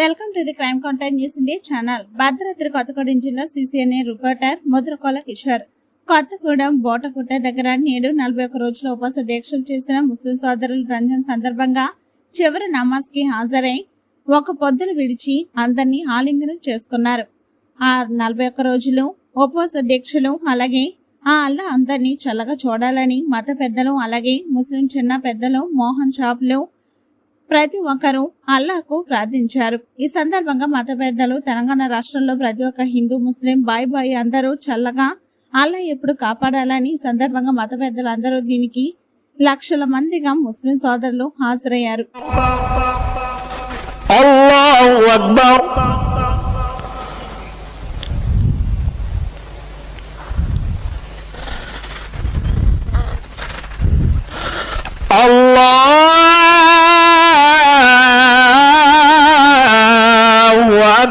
Welcome to the crime contact news India channel. Bhadradri Kothagudem జిల్లా CCNA reporter Mudrakola Kishore. Kothagudem Botakutta దగ్గర నేడు నలభై ఒక్క రోజుల ఉపవాస దీక్షలు చేసిన ముస్లిం సోదరులు రంజాన్ సందర్భంగా చివరి నమాజ్కి హాజరై ఒక పొద్దులు విడిచి అందరినీ ఆలింగనం చేసుకున్నారు. ఆ నలభై ఒక్క రోజులు ఉపవాస దీక్షలు అలాగే ఆ అల్లా అందరినీ చల్లగా చూడాలని మత పెద్దలు అలాగే ముస్లిం చిన్న పెద్దలు మోహన్ షాపులు ప్రతి ఒక్కరూ అల్లాహకు ప్రార్థించారు. ఈ సందర్భంగా మత పెద్దలు తెలంగాణ రాష్ట్రంలో ప్రతి ఒక్క హిందూ ముస్లిం బాయ్ బాయ్ అందరూ చల్లగా అల్లా ఎప్పుడు కాపాడాలని సందర్భంగా మత పెద్దలు అందరూ దీనికి లక్షల మందిగా ముస్లిం సోదరులు హాజరయ్యారు.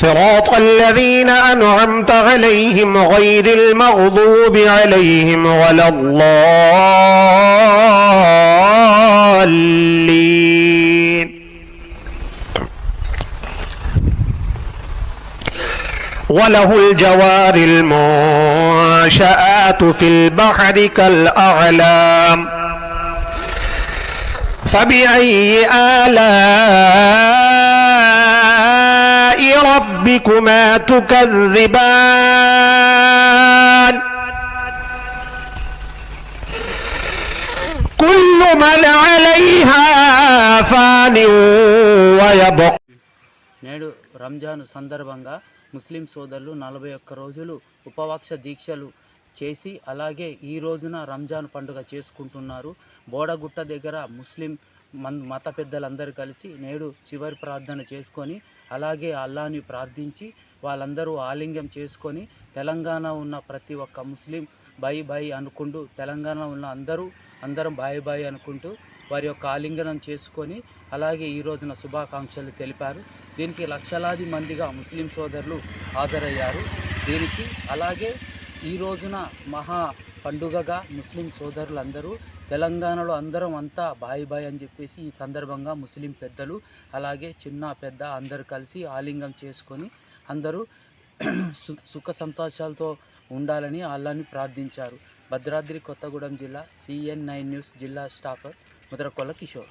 صراط الذين أنعمت عليهم غير المغضوب عليهم ولا الضالين. وله الجوار المنشآت في البحر كالأعلام. فبأي آلاء ربكما تكذبان كل من عليها فان ويبقى నేడు రంజాన్ సందర్భంగా ముస్లిం సోదరులు నలభై ఒక్క రోజులు ఉపవాస దీక్షలు చేసి అలాగే ఈ రోజున రంజాన్ పండుగ చేసుకుంటున్నారు బోడగుట్ట దగ్గర ముస్లిం మన్ మత పెద్దలందరూ కలిసి నేడు చివరి ప్రార్థన చేసుకొని అలాగే అల్లాని ప్రార్థించి వాళ్ళందరూ ఆలింగం చేసుకొని తెలంగాణ ఉన్న ప్రతి ఒక్క ముస్లిం బాయ్ బాయ్ అనుకుంటూ తెలంగాణ ఉన్న అందరూ అందరం బాయ్ బాయ్ అనుకుంటూ వారి యొక్క ఆలింగనం చేసుకొని అలాగే ఈ రోజున శుభాకాంక్షలు తెలిపారు. దీనికి లక్షలాది మందిగా ముస్లిం సోదరులు హాజరయ్యారు. దీనికి అలాగే ఈ రోజున మహా పండుగగా ముస్లిం సోదరులందరూ తెలంగాణలో అందరం అంతా బాయ్ బాయ్ అని చెప్పేసి ఈ సందర్భంగా ముస్లిం పెద్దలు అలాగే చిన్న పెద్ద అందరూ కలిసి ఆలింగం చేసుకొని అందరూ సు- సుఖ సంతోషాలతో ఉండాలని అల్లాని ప్రార్థించారు. భద్రాద్రి కొత్తగూడెం జిల్లా సిఎన్ నైన్ న్యూస్ జిల్లా స్టాఫర్ ముద్రకొల్ల కిషోర్.